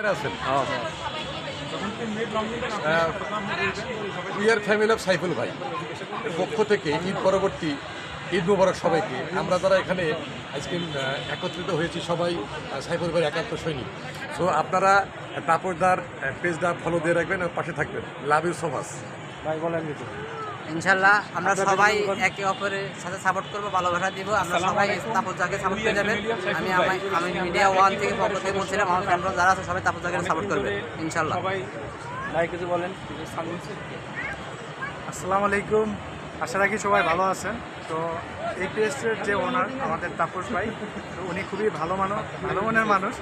আছেন? Wear family of Saiful ভাই। এর পক্ষ থেকে ঈদ পরবর্তী ঈদ মুবারক সবাইকে। আমরা যারা এখানে আজকে একত্রিত হয়েছি সবাই সাইফুল ভাইয়ের একাত্ম সৈনিক। সো আপনারা তাপরদার পেজটা ফলো দিয়ে রাখবেন আর পাশে থাকবেন। লাভ ইউ সো মাচ ইনশাল্লাহ আমরা সবাই একে অপরের সাথে সাপোর্ট করব ভালোবাসা দিব। আমরা সবাই তাপসদাকে সাপোর্ট করে যাবেন। আমি আমি- আমি মিডিয়া ওয়ান থেকে পক্ষ থেকে বলছিলাম আমার ফ্যানরা যারা আছে সবাই তাপসদাকে সাপোর্ট করবে ইনশাল্লাহ। সবাই কিছু বলেন আসসালামু আলাইকুম। আশা রাখি সবাই ভালো আছেন। তো এই পেজের যে ওনার আমাদের তাপস ভাই তো উনি খুবই ভালো মানুষ ভালো মনের মানুষ।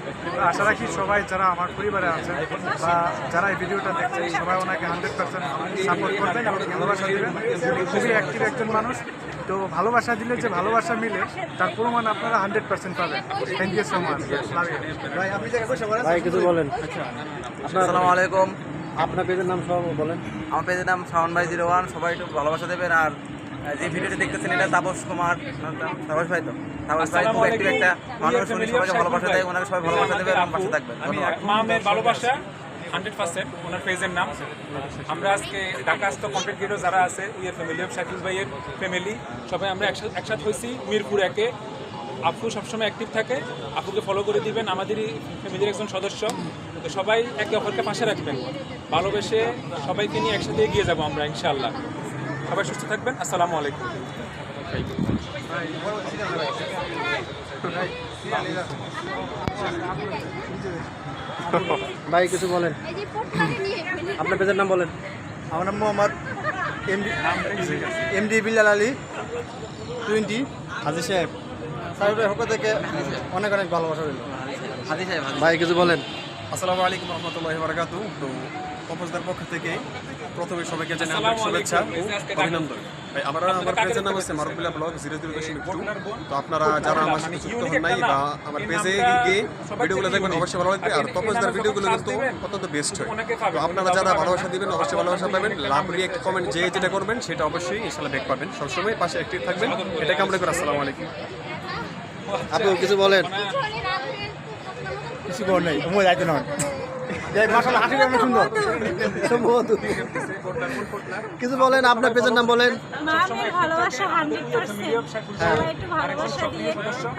আশা রাখি সবাই যারা আমার পরিবারে আছেন বা যারা এই ভিডিওটা দেখছেন সবাই ওনাকে হান্ড্রেড পার্সেন্ট সাপোর্ট করবেন এবং ভালোবাসা দেবেন। উনি খুবই অ্যাক্টিভ একজন মানুষ। তো ভালোবাসা দিলে যে ভালোবাসা মিলে তার প্রমাণ আপনারা হান্ড্রেড পার্সেন্ট পাবেন। থ্যাংক ইউ সো মাচ ভাই আপনি কিছু বলেন। আপনার আসসালামু আলাইকুম। আপনার পেজের নাম সব বলেন। আমার পেজের নাম শাওন ভাই জিরো ওয়ান সবাই একটু ভালোবাসা দেবেন। আর যে ভিডিওটি দেখতেছেন এটা তাপস কুমার তাপস ভাই তো? তাপস ভাই খুব অ্যাক্টিভ একটা মানুষ উনি সবাইকে ভালোবাসা দেয় ওনাকে সবাই ভালোবাসা দেবে এবং পাশে থাকবেন। ধন্যবাদ মামের ভালোবাসা হান্ড্রেড পার্সেন্ট ওনার পেজের নাম। আমরা আজকে ঢাকা আসতো কন্টেন্ট ক্রিয়েটর যারা আছে উইয়ের ফ্যামিলি অফ শাকিল ভাইয়ের ফ্যামিলি সবাই আমরা একসাথে একসাথে হয়েছি মিরপুর একে। আপু সবসময় অ্যাক্টিভ থাকে আপুকে ফলো করে দিবেন আমাদেরই ফ্যামিলির একজন সদস্য। তো সবাই একে অপরকে পাশে রাখবেন। ভালোবেসে সবাইকে নিয়ে একসাথে এগিয়ে যাব আমরা ইনশাআল্লাহ। সবাই সুস্থ থাকবেন আসসালামু আলাইকুম। ভাই কিছু বলেন। আপনার পেজের নাম বলেন। আমার নাম Mohammad MD MD Billal Ali twenty Haji সাহেব। সাহেবের পক্ষ থেকে অনেক অনেক ভালোবাসা রইল। হাজি সাহেব ভাই কিছু বলেন। আসসালামু আলাইকুম রহমতুল্লাহ বারাকাতু তো কম্পোজদার পক্ষ থেকে প্রথমে সবাইকে জানাই আসসালামু শুভেচ্ছা। ও অভিনন্দন। ভাই আমার আমার পেজের নাম হচ্ছে মারুবুল্লাহ ব্লগ জিরো জিরো দশমিক টু তো আপনারা যারা আমার সাথে যুক্ত হন নাই বা আমার পেজে গিয়ে ভিডিওগুলো দেখবেন অবশ্যই ভালো লাগবে। আর তপসদার ভিডিওগুলো কিন্তু অত্যন্ত বেস্ট হয়। তো আপনারা যারা ভালোবাসা দিবেন অবশ্যই ভালোবাসা পাবেন। লাভ রিয়েক্ট কমেন্ট যে যেটা করবেন সেটা অবশ্যই ইনশাল্লাহ ব্যাক পাবেন। সবসময় পাশে অ্যাক্টিভ থাকবেন। এটা কামড়ে করে। আসসালামু আলাইকুম। আপনি কিছু বলেন। কিছু কর নাই মই যাইতে নয় কিছু বলেন আপনার পেজের নাম বলেন। ভালোবাসা হান্ড্রেড পার্সেন্ট। সবাই একটু ভালোবাসা দিয়ে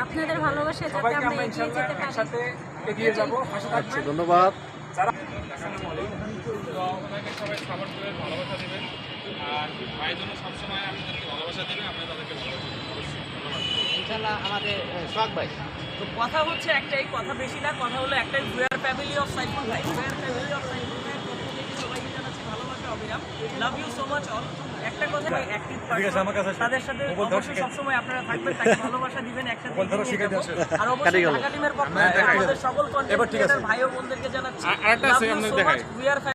আপনাদের ভালোবাসা যাতে সবাইকে আমরা আমরা এগিয়ে ইনশাআল্লাহ যেতে পারি। একসাথে এগিয়ে যাব। পাশে থাকবেন ধন্যবাদ। ইনশাল্লাহ আমাদের সোহাগ ভাই। তো কথা হচ্ছে একটাই কথা বেশি না কথা হলো একটাই। ফ্যামিলি অফ সাইফুল ভাই ফ্যামিলি অফ সাইফুল ভালোবাসা একটা কথা তাদের সাথে সবসময় আপনারা ভালোবাসা দিবেন একসাথে সকল ভাই ও